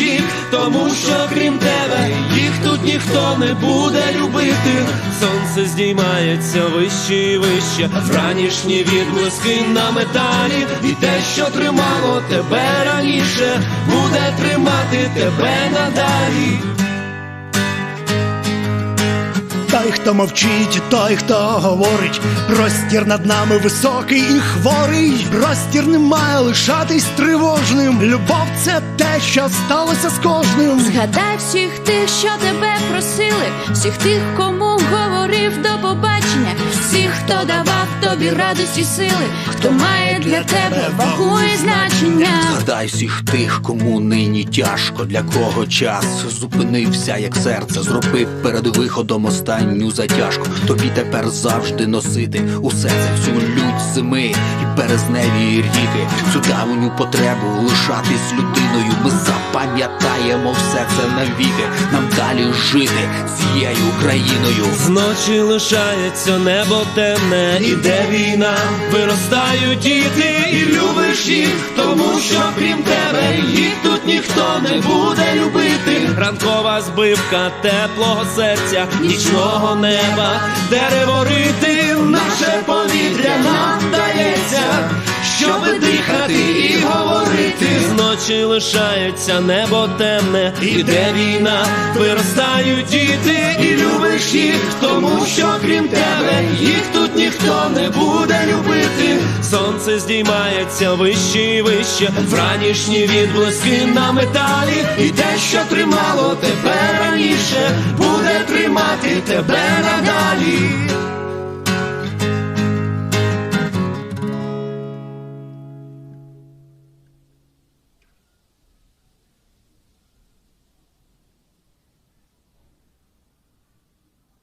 їх, тому що крім тебе їх тут ніхто не буде любити. Сонце здіймається вище і вище, ранішні відблиски на металі, і те, що тримало тебе раніше, буде тримати тебе надалі. Той, хто мовчить, той, хто говорить, простір над нами високий і хворий. Простір не має лишатись тривожним. Любов це те, що сталося з кожним. Згадай всіх тих, що тебе просили, всіх тих, кому говорив до побачення, всіх, хто давав тобі радості сили, хто має для тебе вагу і значення. Згадай всіх тих, кому нині тяжко, для кого час зупинився, як серце, зробив перед виходом останню затяжку. Тобі тепер завжди носити усе це цю лють зими і березневі ріки, цю давню потребу лишатись людиною. Ми запам'ятаємо все це навіки. Нам далі жити цією країною. Зночі лишається небо темне, іде війна, виростають діти, і тому що крім тебе їх тут ніхто не буде любити. Ранкова збивка теплого серця, нічного неба, дерево рити, наше повітря Зночі лишається небо темне, іде війна, виростають діти, і любиш їх, тому що крім тебе їх тут ніхто не буде любити. Сонце здіймається вище і вище, вранішні відблиски на металі, і те, що тримало тебе раніше, буде тримати тебе надалі.